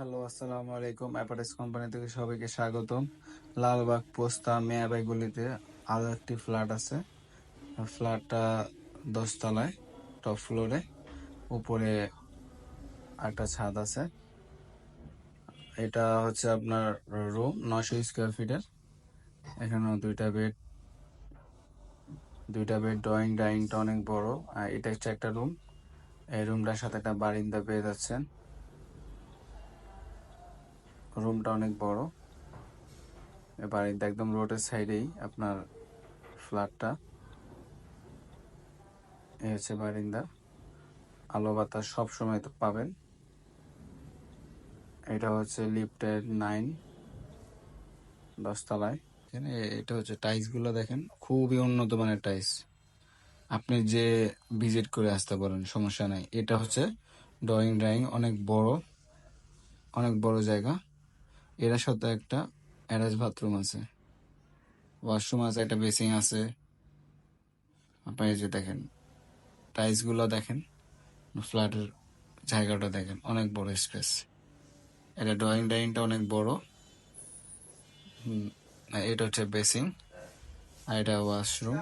Hello, আসসালামু আলাইকুম। অ্যাপারেস company থেকে সবাইকে স্বাগতম। লালবাগ পোস্তা মেয়াবাই গলিতে আরও একটি ফ্ল্যাট আছে। ফ্ল্যাটটা দশতলায়, টপ ফ্লোরে। উপরে একটা ছাদ আছে। এটা হচ্ছে আপনার রুম নশো স্কোয়ার ফিটের। এখানেও দুইটা বেড দুইটা বেড, ড্রয়িং ডাইনিংটা অনেক বড়। এটা হচ্ছে একটা রুম। এই রুমটার সাথে একটা বারিন্দা পেয়ে যাচ্ছেন। রুমটা অনেক বড়। এ বাড়িতে একদম রোডের সাইডেই আপনার ফ্ল্যাটটা এই হচ্ছে বারিন্দা। আলো বাতাস সবসময় তো পাবেন। এটা হচ্ছে লিফটের নাইন দশতলায়। এখানে এটা হচ্ছে টাইলসগুলো দেখেন, খুবই উন্নত মানের টাইলস আপনি যে ভিজিট করে আসতে পারেন, সমস্যা নাই। এটা হচ্ছে ড্রয়িং ড্রয়িং অনেক বড় অনেক বড় জায়গা। এর সাথে একটা অ্যাটাচ বাথরুম আছে। ওয়াশরুম আছে, একটা বেসিং আছে। আপনি এই যে দেখেন টাইলসগুলো দেখেন, ফ্ল্যাটের জায়গাটা দেখেন, অনেক বড় স্পেস এটা ড্রয়িং ডাইনিংটা অনেক বড়। এটা হচ্ছে বেসিং আর এটা ওয়াশরুম।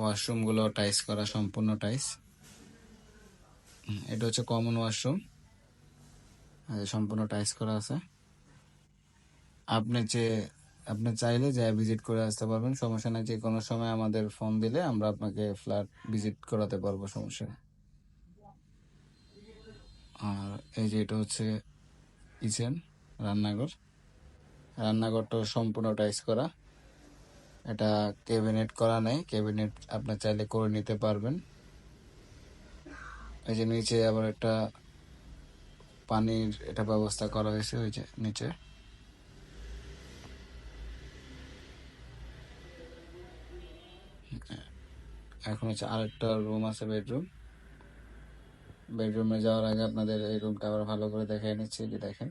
ওয়াশরুমগুলো টাইস করা, সম্পূর্ণ টাইস এটা হচ্ছে কমন ওয়াশরুম সম্পূর্ণ টাইস করা আছে। আপনি যে, আপনি চাইলে যে ভিজিট করে আসতে পারবেন, সমস্যা নাই, যে কোনো সময় আমাদের ফোন দিলে আমরা আপনাকে ফ্ল্যাট ভিজিট করাতে পারব, সমস্যা আর এই যে এটা হচ্ছে কিচেন, রান্নাঘর। রান্নাঘরটা সম্পূর্ণ টাইস করা। এটা ক্যাবিনেট করা নেই ক্যাবিনেট আপনি চাইলে করে নিতে পারবেন। এই যে নিচে আবার একটা পানির এটা ব্যবস্থা করা হয়েছে, ওই যে নিচে। এখন হচ্ছে আরেকটা রুম আছে বেডরুম বেডরুমে যাওয়ার আগে আপনাদের এই রুমটা আবার ভালো করে দেখাই নিচ্ছি যে দেখেন।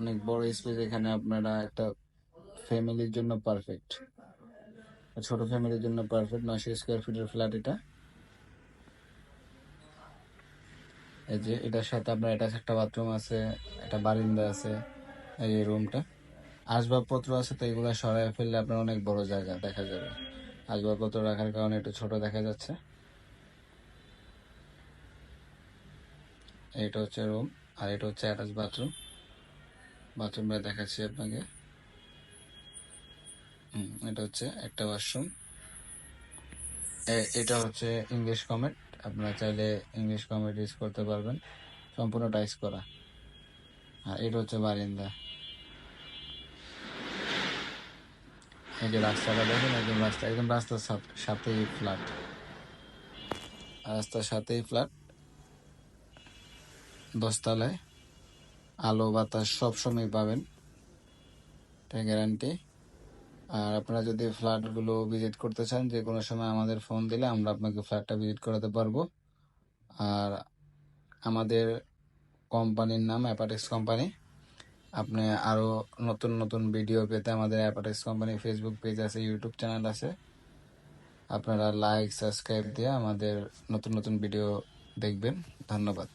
অনেক বড় স্পেস এখানে আপনারা একটা ফ্যামিলির জন্য পারফেক্ট ছোট ফ্যামিলির জন্য পারফেক্ট নশো স্কোয়ার ফিটের ফ্ল্যাট এটা। এই যে এটার সাথে আপনার এটা একটা বাথরুম আছে, একটা বারিন্দা আছে, এই রুমটা আসবাবপত্র আছে তো এগুলো সরাই ফেললে আপনার অনেক বড় জায়গা দেখা যাবে। আসবাবপত্র রাখার কারণে একটু ছোট দেখা যাচ্ছে। এটা হচ্ছে রুম আর এটা হচ্ছে অ্যাটাচ বাথরুম বাথরুমটা দেখাচ্ছি আপনাকে। এটা হচ্ছে একটা ওয়াশরুম এটা হচ্ছে ইংলিশ কমেন্ট আপনারা চাইলে ইংলিশ কমেন্ট ইউজ করতে পারবেন। সম্পূর্ণ টাইস করা। আর এটা হচ্ছে বারিন্দা। এই যে রাস্তাটা দেখেন একদম রাস্তা একদম রাস্তার সাথ- সাথেই ফ্ল্যাট রাস্তার সাথেই ফ্ল্যাট দশতলায় আলো বাতাস সব সময় পাবেন এটা গ্যারান্টি আর আপনারা যদি ফ্ল্যাটগুলো ভিজিট করতে চান যে কোনো সময় আমাদের ফোন দিলে আমরা আপনাকে ফ্ল্যাটটা ভিজিট করাতে পারব আর আমাদের কোম্পানির নাম অ্যাপাটেক্স কোম্পানি আপনি আরও নতুন নতুন ভিডিও পেতে আমাদের অ্যাপাটেক্স কোম্পানি ফেসবুক পেজ আছে ইউটিউব চ্যানেল আছে। আপনারা লাইক সাবস্ক্রাইব দিয়ে আমাদের নতুন নতুন ভিডিও দেখবেন। ধন্যবাদ।